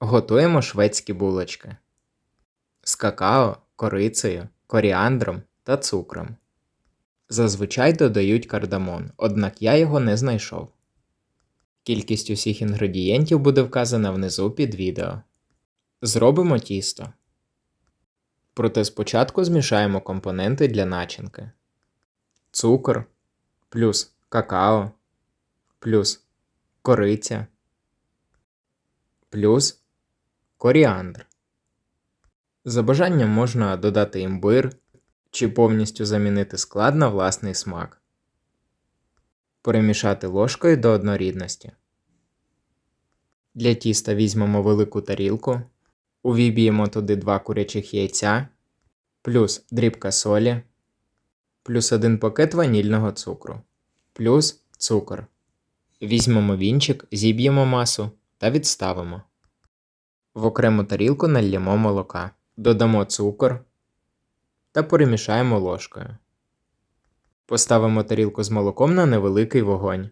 Готуємо шведські булочки з какао, корицею, коріандром та цукром. Зазвичай додають кардамон, однак я його не знайшов. Кількість усіх інгредієнтів буде вказана внизу під відео. Зробимо тісто. Проте спочатку змішаємо компоненти для начинки: цукор, плюс какао, плюс кориця, плюс коріандр. За бажанням можна додати імбир чи повністю замінити склад на власний смак. Перемішати ложкою до однорідності. Для тіста візьмемо велику тарілку, увіб'ємо туди 2 курячих яйця, плюс дрібка солі, плюс 1 пакет ванільного цукру, плюс цукор. Візьмемо вінчик, зіб'ємо масу та відставимо. В окрему тарілку нальємо молока, додамо цукор та перемішаємо ложкою. Поставимо тарілку з молоком на невеликий вогонь.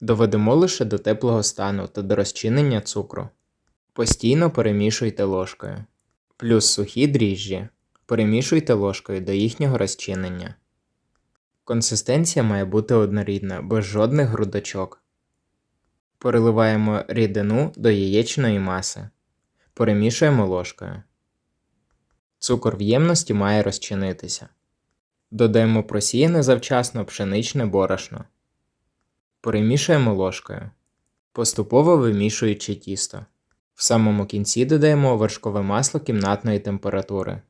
Доведемо лише до теплого стану та до розчинення цукру. Постійно перемішуйте ложкою. Плюс сухі дріжджі. Перемішуйте ложкою до їхнього розчинення. Консистенція має бути однорідна, без жодних грудочок. Переливаємо рідину до яєчної маси. Перемішуємо ложкою. Цукор в ємності має розчинитися. Додаємо просіяне завчасно пшеничне борошно. Перемішуємо ложкою, поступово вимішуючи тісто. В самому кінці додаємо вершкове масло кімнатної температури.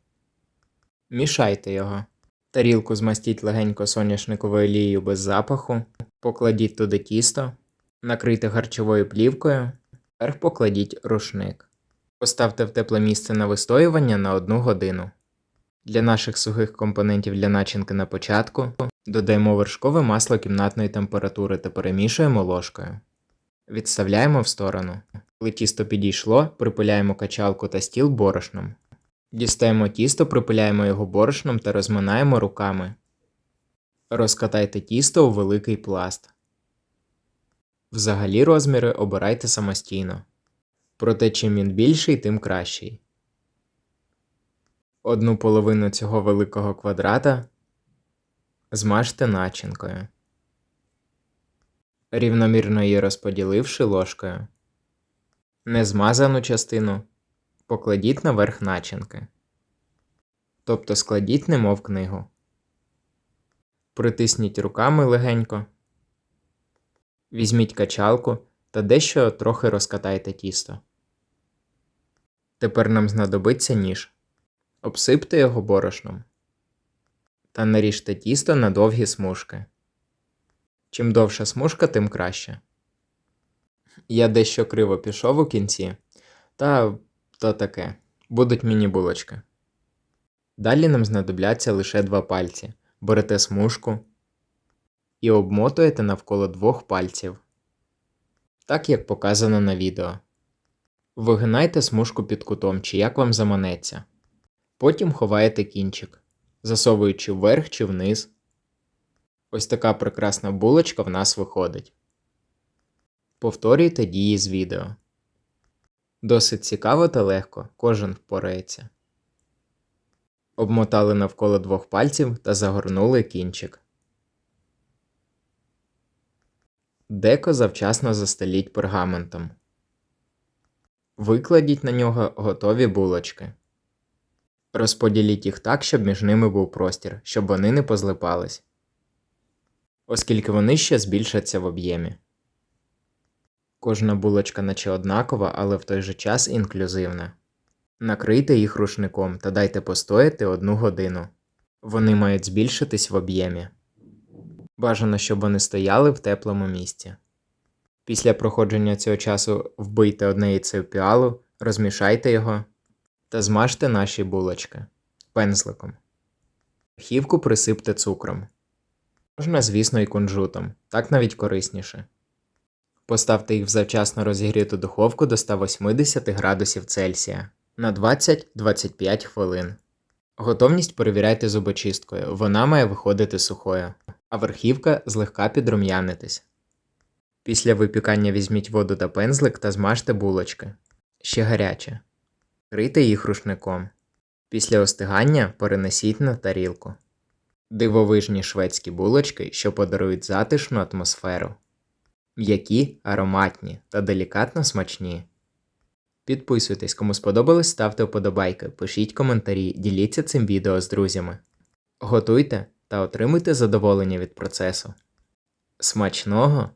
Мішайте його. Тарілку змастіть легенько соняшниковою олією без запаху, покладіть туди тісто, накрийте харчовою плівкою, вверх покладіть рушник. Поставте в тепле місце на вистоювання на 1 годину. Для наших сухих компонентів для начинки на початку додаємо вершкове масло кімнатної температури та перемішуємо ложкою. Відставляємо в сторону. Коли тісто підійшло, припиляємо качалку та стіл борошном. Дістаємо тісто, припиляємо його борошном та розминаємо руками. Розкатайте тісто у великий пласт. Взагалі розміри обирайте самостійно. Проте чим він більший, тим кращий. Одну половину цього великого квадрата змажте начинкою, рівномірно її розподіливши ложкою. Незмазану частину покладіть наверх начинки, тобто складіть немов книгу. Притисніть руками легенько, візьміть качалку та дещо трохи розкатайте тісто. Тепер нам знадобиться ніж. Обсипте його борошном та наріжте тісто на довгі смужки. Чим довша смужка, тим краще. Я дещо криво пішов у кінці, та то таке, будуть міні-булочки. Далі нам знадобляться лише два пальці. Берете смужку і обмотуєте навколо двох пальців, так як показано на відео. Вигинайте смужку під кутом чи як вам заманеться. Потім ховаєте кінчик, засовуючи вверх чи вниз. Ось така прекрасна булочка в нас виходить. Повторюйте дії з відео. Досить цікаво та легко, кожен впорається. Обмотали навколо двох пальців та загорнули кінчик. Деко завчасно застеліть пергаментом. Викладіть на нього готові булочки. Розподіліть їх так, щоб між ними був простір, щоб вони не позлипались, оскільки вони ще збільшаться в об'ємі. Кожна булочка наче однакова, але в той же час інклюзивна. Накрийте їх рушником та дайте постояти одну годину. Вони мають збільшитись в об'ємі. Бажано, щоб вони стояли в теплому місці. Після проходження цього часу вбийте одне яйце в піалу, розмішайте його та змажте наші булочки пензликом. Хівку присипте цукром. Можна, звісно, і кунжутом, так навіть корисніше. Поставте їх в завчасно розігріту духовку до 180 градусів Цельсія на 20-25 хвилин. Готовність перевіряйте зубочисткою, вона має виходити сухою, а верхівка злегка підрум'янитись. Після випікання візьміть воду та пензлик та змажте булочки. ще гаряче. Крийте їх рушником. Після остигання перенесіть на тарілку. Дивовижні шведські булочки, що подарують затишну атмосферу. М'які, ароматні та делікатно смачні. Підписуйтесь, кому сподобалось, ставте вподобайки, пишіть коментарі, діліться цим відео з друзями. Готуйте та отримуйте задоволення від процесу. Смачного